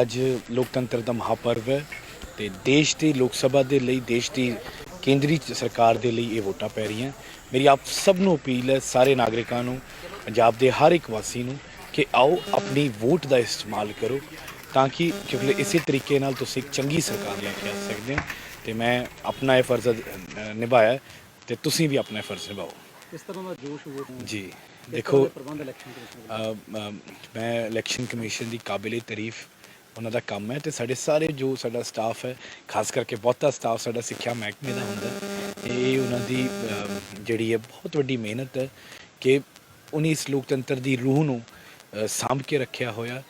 ਅੱਜ ਲੋਕਤੰਤਰ ਦਾ ਮਹਾਪਰਵ ਹੈ ਤੇ ਦੇਸ਼ ਦੀ ਲੋਕ ਸਭਾ ਦੇ ਲਈ ਦੇਸ਼ ਦੀ ਕੇਂਦਰੀ ਸਰਕਾਰ ਦੇ ਲਈ ਇਹ ਵੋਟਾਂ ਪੈ ਰਹੀਆਂ। ਮੇਰੀ ਆਪ ਸਭ ਨੂੰ ਅਪੀਲ ਹੈ ਸਾਰੇ ਨਾਗਰਿਕਾਂ ਨੂੰ ਪੰਜਾਬ ਦੇ ਹਰ ਇੱਕ ਵਾਸੀ ਨੂੰ ਕਿ ਆਓ ਆਪਣੀ ਵੋਟ ਦਾ ਇਸਤੇਮਾਲ ਕਰੋ ਤਾਂ ਕਿ ਕਿਉਂਕਿ ਇਸੇ ਤਰੀਕੇ ਨਾਲ ਤੁਸੀਂ ਇੱਕ ਚੰਗੀ ਸਰਕਾਰ ਲੈ ਕੇ ਆ ਸਕਦੇ ਹੋ ਤੇ ਮੈਂ ਆਪਣਾ ਇਹ ਫਰਜ਼ ਨਿਭਾਇਆ ਤੇ ਤੁਸੀਂ ਵੀ ਆਪਣਾ ਫਰਜ਼ ਨਿਭਾਓ। ਕਿਸ ਤਰ੍ਹਾਂ ਦਾ ਜੋਸ਼ ਵੋਟ ਜੀ ਦੇਖੋ ਮੈਂ ਇਲੈਕਸ਼ਨ ਕਮਿਸ਼ਨ ਦੀ ਕਾਬਿਲੇ ਤਾਰੀਫ ਉਹਨਾਂ ਦਾ ਕੰਮ ਹੈ ਤੇ ਸਾਡੇ ਸਾਰੇ ਜੋ ਸਾਡਾ ਸਟਾਫ ਹੈ, ਖਾਸ ਕਰਕੇ ਬਹੁਤਾ ਸਟਾਫ ਸਾਡਾ ਸਿੱਖਿਆ ਮਹਿਕਮੇ ਦਾ ਹੁੰਦਾ ਹੈ। ਇਹ ਉਹਨਾਂ ਦੀ ਜਿਹੜੀ ਹੈ ਬਹੁਤ ਵੱਡੀ ਮਿਹਨਤ ਹੈ ਕਿ ਉਹਨੇ ਇਸ ਲੋਕਤੰਤਰ ਦੀ ਰੂਹ ਨੂੰ ਸਾਂਭ ਕੇ ਰੱਖਿਆ ਹੋਇਆ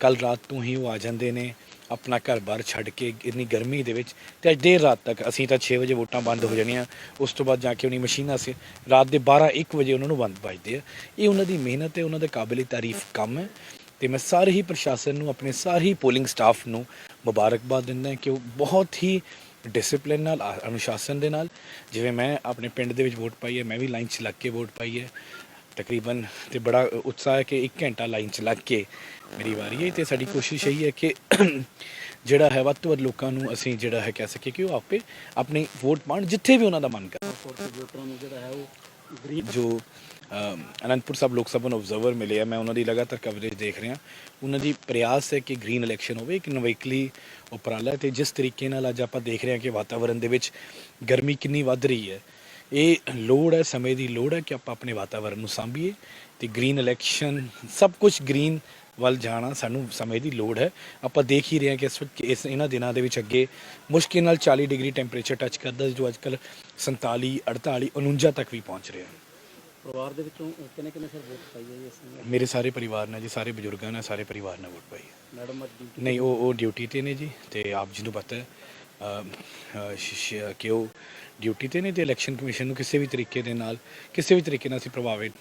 ਕੱਲ ਰਾਤ ਤੋਂ ਹੀ ਉਹ ਆ ਜਾਂਦੇ ਨੇ, ਆਪਣਾ ਘਰ-ਬਾਰ ਛੱਡ ਕੇ ਇੰਨੀ ਗਰਮੀ ਦੇ ਵਿੱਚ ਤੇ ਅੱਜ ਦੇਰ ਰਾਤ ਤੱਕ ਅਸੀਂ ਤਾਂ 6 ਵਜੇ ਵੋਟਾਂ ਬੰਦ ਹੋ ਜਾਣੀਆਂ, ਉਸ ਤੋਂ ਬਾਅਦ ਜਾ ਕੇ ਉਹਨੀ ਮਸ਼ੀਨਾਂ ਸੀ, ਰਾਤ ਦੇ 12 1 ਵਜੇ ਉਹਨਾਂ ਨੂੰ ਬੰਦ ਵੱਜਦੇ ਆ ਇਹ ਉਹਨਾਂ ਦੀ ਮਿਹਨਤ ਹੈ, ਉਹਨਾਂ ਦੇ ਕਾਬਿਲੇ ਤਾਰੀਫ ਕੰਮ ਹੈ ਤੇ ਮੈਂ ਸਾਰੇ ਹੀ ਪ੍ਰਸ਼ਾਸਨ ਨੂੰ, ਆਪਣੇ ਸਾਰੇ ਹੀ ਪੋਲਿੰਗ ਸਟਾਫ ਨੂੰ ਮੁਬਾਰਕਬਾਦ ਦਿੰਦਾ ਕਿ ਉਹ ਬਹੁਤ ਹੀ ਡਿਸਪਲਿਨ ਨਾਲ ਅਨੁਸ਼ਾਸਨ ਦੇ ਨਾਲ ਜਿਵੇਂ ਮੈਂ ਆਪਣੇ ਪਿੰਡ ਦੇ ਵਿੱਚ ਵੋਟ ਪਾਈ ਹੈ, ਮੈਂ ਵੀ ਲਾਈਨ 'ਚ ਲੱਗ ਕੇ ਵੋਟ ਪਾਈ ਹੈ। ਤਕਰੀਬਨ ਤੇ ਬੜਾ ਉਤਸ਼ਾਹ ਹੈ ਕਿ 1 ਘੰਟਾ ਲਾਈਨ 'ਚ ਲੱਗ ਕੇ ਮੇਰੀ ਵਾਰੀ ਹੈ ਤੇ ਸਾਡੀ ਕੋਸ਼ਿਸ਼ ਇਹੀ ਹੈ ਕਿ ਜਿਹੜਾ ਹੈ ਵੱਧ ਤੋਂ ਵੱਧ ਲੋਕਾਂ ਨੂੰ ਅਸੀਂ ਜਿਹੜਾ ਹੈ ਕਹਿ ਸਕੀਏ ਕਿ ਉਹ ਆਪੇ ਆਪਣੀ ਵੋਟ ਪਾਉਣ ਜਿੱਥੇ ਵੀ ਉਹਨਾਂ ਦਾ ਮਨ ਕਰੇ। ਵੋਟਰਾਂ ਨੂੰ ਜਿਹੜਾ ਹੈ ਉਹ ਜੋ ਅਨੰਦਪੁਰ ਸਾਹਿਬ ਲੋਕ ਸਭਾ ਨੂੰ ਆਬਜ਼ਰਵਰ ਮਿਲੇ ਆ, ਮੈਂ ਉਹਨਾਂ ਦੀ ਲਗਾਤਾਰ ਕਵਰੇਜ ਦੇਖ ਰਿਹਾ। ਉਹਨਾਂ ਦੀ ਪ੍ਰਯਾਸ ਹੈ ਕਿ ਗ੍ਰੀਨ ਇਲੈਕਸ਼ਨ ਹੋਵੇ, ਇੱਕ ਨਵੇਕਲੀ ਉਪਰਾਲਾ ਹੈ ਤੇ ਜਿਸ ਤਰੀਕੇ ਨਾਲ ਅੱਜ ਆਪਾਂ ਦੇਖ ਰਹੇ ਹਾਂ ਕਿ ਵਾਤਾਵਰਣ ਦੇ ਵਿੱਚ ਗਰਮੀ ਕਿੰਨੀ ਵੱਧ ਰਹੀ ਹੈ, ਇਹ ਲੋੜ ਹੈ, ਸਮੇਂ ਦੀ ਲੋੜ ਹੈ ਕਿ ਆਪਾਂ ਆਪਣੇ ਵਾਤਾਵਰਣ ਨੂੰ ਸਾਂਭੀਏ ਤੇ ਗ੍ਰੀਨ ਇਲੈਕਸ਼ਨ ਸਭ ਕੁਝ ਗ੍ਰੀਨ ਵੱਲ ਜਾਣਾ ਸਾਨੂੰ ਸਮੇਂ ਦੀ ਲੋੜ ਹੈ। ਆਪਾਂ ਦੇਖ ਹੀ ਰਹੇ ਹਾਂ ਕਿ ਇਸ ਵਕਤ ਇਸ ਇਹਨਾਂ ਦਿਨਾਂ ਦੇ ਵਿੱਚ ਅੱਗੇ ਮੁਸ਼ਕਿਲ ਨਾਲ 40 ਡਿਗਰੀ ਟੈਂਪਰੇਚਰ ਟੱਚ ਕਰਦਾ ਜੋ ਅੱਜਕੱਲ 47 48 49 ਤੱਕ ਵੀ ਪਹੁੰਚ ਰਿਹਾ ਪਰਿਵਾਰ ਦੇ ਵਿੱਚੋਂ ਕਿੰਨੇ ਕਿੰਨੇ ਸਰ ਵੋਟ ਪਾਈ ਹੈ ਇਸ ਮੇਰੇ ਸਾਰੇ ਪਰਿਵਾਰ ਨੇ ਜੀ ਸਾਰੇ ਬਜ਼ੁਰਗਾਂ ਨੇ ਸਾਰੇ ਪਰਿਵਾਰ ਨੇ ਵੋਟ ਪਾਈ ਹੈ। ਮੈਡਮ ਅੱਜ ਡਿਊਟੀ ਨਹੀਂ ਉਹ ਉਹ ਡਿਊਟੀ ਤੇ ਨੇ ਜੀ ਤੇ ਆਪ ਜੀ ਨੂੰ ਪਤਾ ਹੈ। ਕਿ ਉਹ ਡਿਊਟੀ ਤੇ ਨੇ ਤੇ ਇਲੈਕਸ਼ਨ ਕਮਿਸ਼ਨ ਨੂੰ ਕਿਸੇ ਵੀ ਤਰੀਕੇ ਦੇ ਨਾਲ ਕਿਸੇ ਵੀ ਤਰੀਕੇ ਨਾਲ ਅਸੀਂ ਪ੍ਰਭਾਵਿਤ